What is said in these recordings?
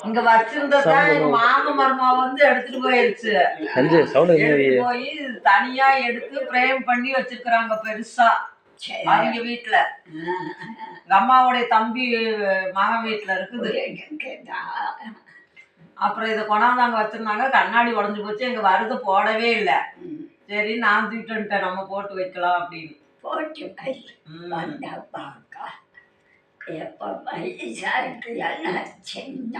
இங்க வச்சிருந்ததா எங்க மாமா மருமா வந்து எடுத்துட்டு போயிருச்சு. எடுத்துட்டு போய் தனியா எடுத்து பிரேம் பண்ணி வச்சிருக்கிறாங்க பெருசா. அவங்க வீட்டுல எங்க அம்மாவுடைய தம்பி மகன் வீட்டுல இருக்குது. அப்புறம் இதை கொண்டாந்தாங்க வச்சிருந்தாங்க. கண்ணாடி உடஞ்சு போச்சு. எங்க வருது போடவே இல்லை. சரி நான் தூக்கிட்டு நம்ம போட்டு வைக்கலாம் அப்படின்னு. போட்டு வை. ம். வந்தா பார்க்க எப்போ வயசாருக்கு எல்லாம் சின்ன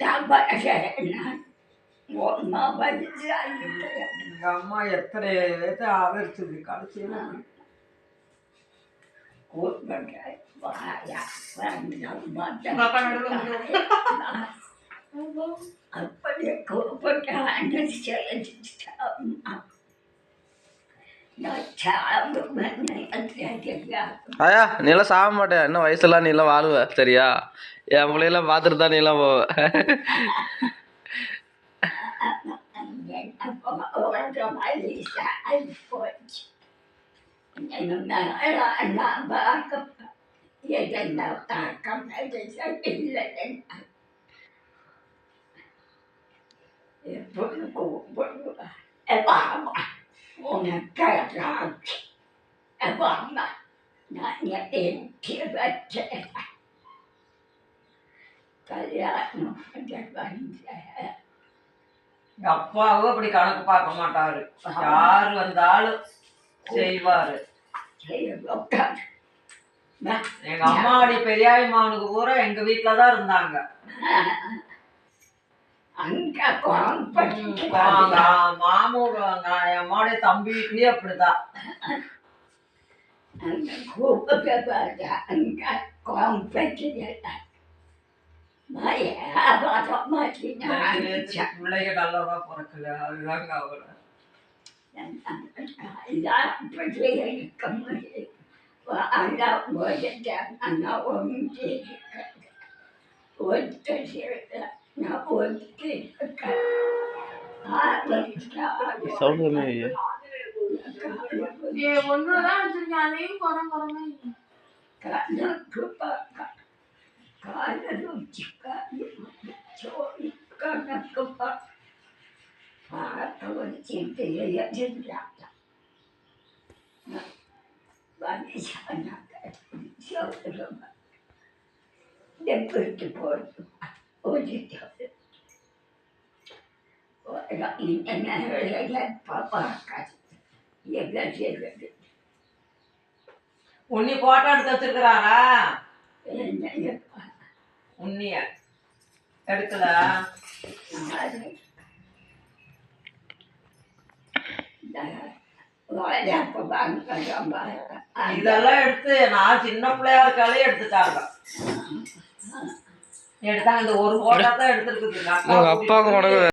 தபகரனா உமா வயசாருக்கு எங்க அம்மா எத்தனை பேர்த்த ஆதரிச்சது கடைசியில? கூப்பிட்டு வாயா உங்க அப்பா நடுவுல வந்து அப்படி கூப்பிட்டு அனுசரிச்சிட்டா நான் சாவு பண்ண ஆயா நீ எல்லாம் சாக மாட்டேன். இன்னும் வயசுலாம் நீ எல்லாம் வாழுவ சரியா? என் பிள்ளையெல்லாம் பார்த்துட்டு தான் நீ எல்லாம் போவ கல்யாணம் வந்து எங்க அப்பாவும் அப்படி கணக்கு பார்க்க மாட்டாரு. யாரு வந்தாலும் செய்வாரு. எங்க அம்மாவுடைய பெரியாய் மாவனுக்கு பூரா எங்க வீட்டுல தான் இருந்தாங்க. அங்க ம், கோம்பட்டு வாங்க, மாமு வாங்க, என் அம்மாவுடைய தம்பி வீட்லயும் அப்படிதான். அங்க கூப்பிட்டு அங்க மாற்றினா பிள்ளைங்க நல்லதா கம்மி ஐயா ஏ ஒண்ணுதான் வச்சிருக்கேன் அதையும் குறை குறைமா வச்சுட்டு எழுந்தாங்க சொல்லுங்க எப்படி போட்டு ஓடிட்டு பார்க்காது எவ்வளோ செய்வது உன்னி போட்டோ எடுத்து வச்சிருக்கிறாரா? உண்ணிய எடுக்கலா இதெல்லாம் எடுத்து நான் சின்ன பிள்ளையா இருக்காலே எடுத்துட்டாங்க. எடுத்தாங்க இந்த ஒரு போட்டா தான் எடுத்துருக்குது அப்பாவுக்கு